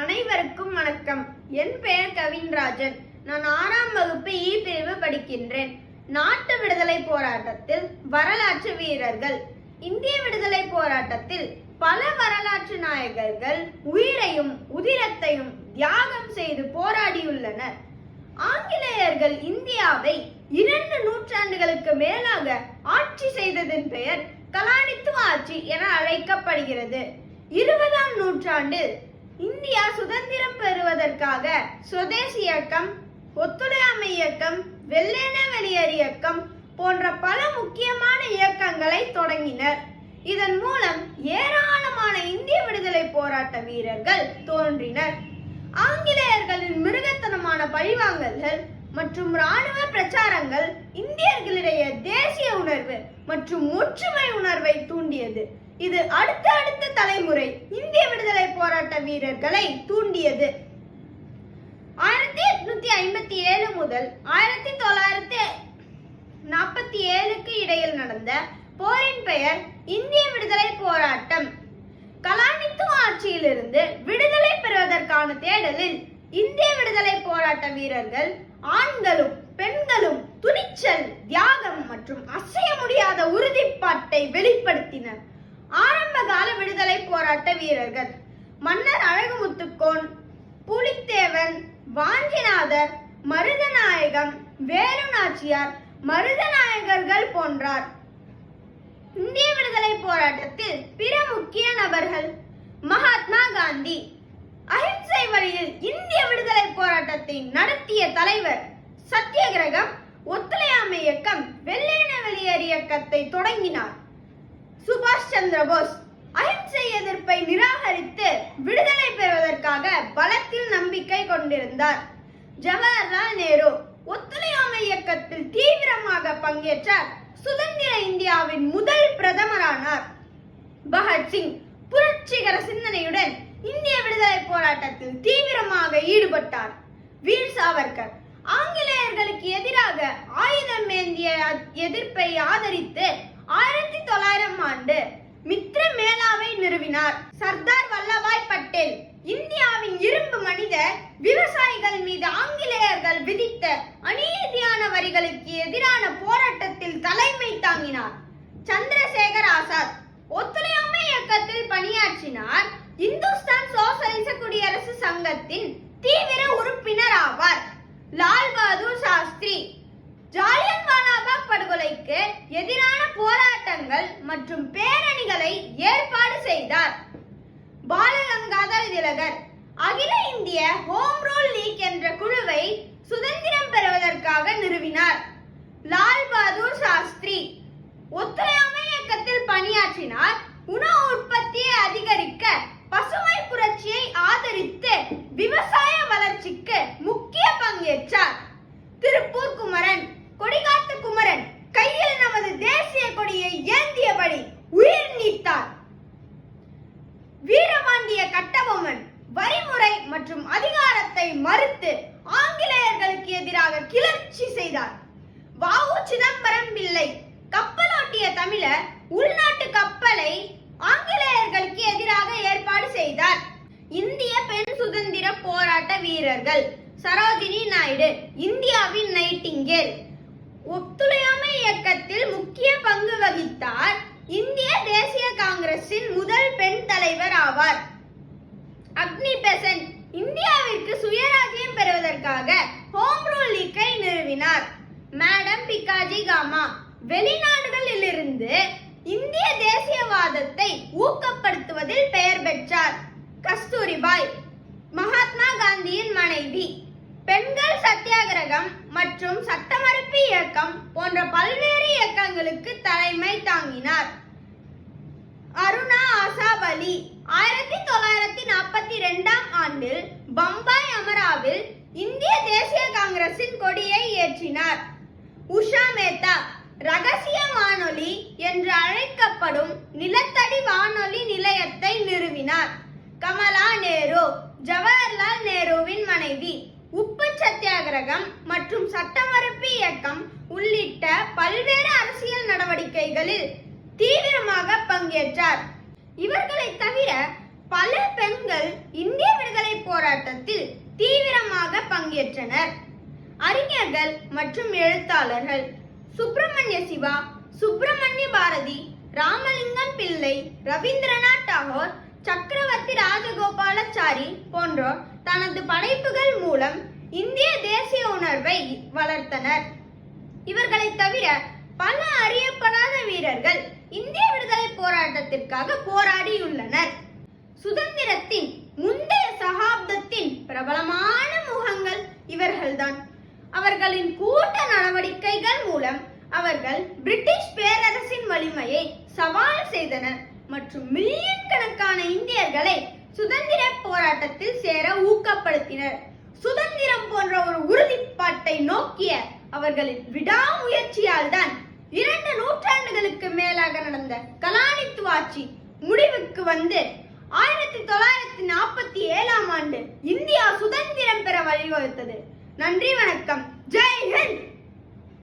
அனைவருக்கும் வணக்கம். என் பெயர் கவின்ராஜன். நான் ஆறாம் வகுப்பு இ பிரிவு படிக்கின்றேன். நாட்டு விடுதலை போராட்டத்தில் வரலாற்று வீரர்கள். இந்திய விடுதலை போராட்டத்தில் பல வரலாற்று நாயகர்கள் உயிரையும் உதிரத்தையும் தியாகம் செய்து போராடியுள்ளனர். ஆங்கிலேயர்கள் இந்தியாவை இரண்டு நூற்றாண்டுகளுக்கு மேலாக ஆட்சி செய்ததன் பெயர் கலானித்துவ ஆட்சி என அழைக்கப்படுகிறது. இருபதாம் நூற்றாண்டில் இந்தியா சுதந்திரம் பெறுவதற்காக சுதேசி இயக்கம் ஒத்துழையாமை இயக்கம் வெள்ளேன வெளியேறு இயக்கம் போன்ற பல முக்கியமான இயக்கங்களை தொடங்கினர். இதன் மூலம் ஏராளமான இந்திய விடுதலை போராட்ட வீரர்கள் தோன்றினர். ஆங்கிலேயர்களின் மிருகத்தனமான பழிவாங்கல்கள் மற்றும் ராணுவ பிரச்சாரங்கள் இந்தியர்களிடையே தேசிய உணர்வு மற்றும் ஒற்றுமை உணர்வை தூண்டியது. இது அடுத்த அடுத்த தலைமுறை இந்திய விடுதலை போராட்ட வீரர்களை தூண்டியது. ஆயிரத்தி எட்நூத்தி ஐம்பத்தி ஏழு முதல் ஆயிரத்தி தொள்ளாயிரத்தி நாற்பத்தி ஏழுக்கு இடையில் நடந்த போரின் பெயர் இந்திய விடுதலை போராட்டம். கலானித்துவ ஆட்சியிலிருந்து விடுதலை பெறுவதற்கான தேடலில் இந்திய விடுதலை போராட்ட வீரர்கள் ஆண்களும் பெண்களும் துணிச்சல் தியாகம் மற்றும் அசைய முடியாத உறுதிப்பாட்டை வெளிப்படுத்தினர். ஆரம்ப கால விடுதலை போராட்ட வீரர்கள் மன்னர் அழகுமுத்துக்கோன் புலித்தேவன் வாஞ்சிநாதர் மருதநாயகம் வேலுநாச்சியார் மருதநாயகர்கள் போன்றார். இந்திய விடுதலை போராட்டத்தில் பிற முக்கிய நபர்கள் மகாத்மா காந்தி. அஹிம்சை வழியில் இந்திய விடுதலை போராட்டத்தை நடத்திய தலைவர் சத்தியகிரகம் ஒத்துழையாமை இயக்கம் வெள்ளையன வெளியேறு இயக்கத்தை தொடங்கினார். சுபாஷ் சந்திர போஸ் அஹிம்சை எதிர்ப்பை நிராகரித்து விடுதலை பெறுவதற்காக பலத்தில் நம்பிக்கை கொண்டிருந்தார். ஜவஹர்லால் நேரு ஒத்துழையாமை இயக்கத்தில் தீவிரமாக பங்கேற்றார். சுதந்திர இந்தியாவின் முதல் பிரதமரானார். பகத்சிங் புரட்சிகர சிந்தனையுடன் இந்திய விடுதலை போராட்டத்தில் தீவிரமாக ஈடுபட்டார். வீர் சாவர்கர் ஆங்கிலேயர்களுக்கு எதிராக ஆயுதம் ஏந்திய எதிர்ப்பை ஆதரித்து ஆயிரத்தி தொள்ளாயிரம் ஆண்டு மித்ர மேளாவை நிறுவினார். சர்தார் வல்லபாய் பட்டேல் இந்தியாவின் இரும்பு மனிதர் விவசாயிகள் மீது ஆங்கிலேயர்கள் விதித்த அநீதியான வரிகளுக்கு எதிரான போராட்டத்தில் தலைமை தாங்கினார். சந்திரசேகர் ஆசாத் ஒத்துழையாமை இயக்கத்தில் பணியாற்றினார். இந்துஸ்தான் சோசலிச குடியரசு சங்கத்தின் தீவிர உறுப்பினர் ஆவார். லால் பகதூர் சாஸ்திரி ஜாலியன் வாலாபாக் படுகொலைக்கு எதிரான போராட்டங்கள் மற்றும் பேர் பேரணிகளை ஏற்பாடு செய்தார். பாலகங்காதர திலகர் அகில இந்திய ஹோம் ரூல் லீக் என்ற குழுவை சுதந்திரம் பெறுவதற்காக நிறுவினார். லால் பகதூர் சாஸ்திரி ஒத்துழையாமை இயக்கத்தில் பணியாற்றினார். உணவு உற்பத்தியை அதிகரிக்க பசுமை புரட்சியை ஆதரித்து விவசாய மற்றும் அதிகாரத்தை மறுத்து ஆங்கிலேயர்களுக்கு எதிராக கிளர்ச்சி செய்தார். வாவு சிதம்பரம் பிள்ளை கப்பலோட்டிய தமிழர் உள்நாட்டு கப்பலை ஆங்கிலேயர்களுக்கு எதிராக ஏற்பாடு செய்தார். இந்திய பெண் சுதந்திர போராட்ட வீரர்கள் சரோஜினி நாயுடு இந்தியாவின் நைட்டிங்கேல். ஒத்துழையாமை இயக்கத்தில் முக்கிய பங்கு வகித்தார். இந்திய தேசிய காங்கிரசின் முதல் பெண் தலைவர் ஆவார். அக்னி பெசன்ட் இந்தியாவிற்கு சுயராஜ்யம் பெறுவதற்காக ஹோம் ரூல் லீக்கை நிறுவினார் மேடம் பிகாஜி காமா வெளிநாடுகளிலிருந்து இந்திய தேசியவாதத்தை ஊக்கப்படுத்துவதில் பெயர் பெற்றார். கஸ்தூரிபாய் மகாத்மா காந்தியின் மனைவி பெண்கள் சத்தியாகிரகம் மற்றும் சட்டமறுப்பு இயக்கம் போன்ற பல்வேறு இயக்கங்களுக்கு தலைமை தாங்கினார். அருணா ஆசாப் அலி ஆயிரத்தி தொள்ளாயிரத்தி நாற்பத்தி ரெண்டாம் ஆண்டில் பம்பாய் அமராவில் இந்திய தேசிய காங்கிரசின் கொடியை ஏற்றினார். உஷா மேத்தா ரகசிய வானொலி என்று அழைக்கப்படும் நிலத்தடி வானொலி நிலையத்தை நிறுவினார். கமலா நேரு ஜவஹர்லால் நேருவின் மனைவி. உப்பு சத்தியாகிரகம் மற்றும் சட்டமறுப்பு இயக்கம் உள்ளிட்ட பல்வேறு அரசியல் நடவடிக்கைகளில் தீவிரமாக பங்கேற்றார். இவர்களை தவிர பல பெண்கள் இந்திய விடுதலை போராட்டத்தில் போராட்டத்தில் தீவிரமாக பங்கேற்றனர். அறிஞர்கள் மற்றும் எழுத்தாளர்கள். சுப்பிரமணிய சிவா சுப்பிரமணிய பாரதி ராமலிங்கம் பிள்ளை ரவீந்திரநாத் டாகோர் சக்கரவர்த்தி ராஜகோபாலாச்சாரி போன்றோர் தனது படைப்புகள் மூலம் இந்திய தேசிய உணர்வை வளர்த்தனர். இவர்களை தவிர பல அறியப்படாத வீரர்கள் இந்திய விடுதலை போராட்டத்திற்காக போராடியுள்ளனர். சுதந்திரத்தின் முந்தைய சகாப்தத்தின் பிரபலமான முகங்கள் செய்தன மற்றும் மில்லியன் கணக்கான இந்தியர்களை சுதந்திர போராட்டத்தில் சேர ஊக்கப்படுத்தினர். சுதந்திரம் போன்ற ஒரு உறுதிப்பாட்டை நோக்கிய அவர்களின் விடாமுயற்சியால் தான் இரண்டு நூற்றாண்டுகளுக்கு மேலாக நடந்த கலானித்துவ ஆட்சி முடிவுக்கு வந்து ஆயிரத்தி தொள்ளாயிரத்தி நாற்பத்தி ஏழாம் ஆண்டு இந்தியா சுதந்திரம் பெற வழிவகுத்தது. நன்றி வணக்கம். ஜெய் ஹிந்த்!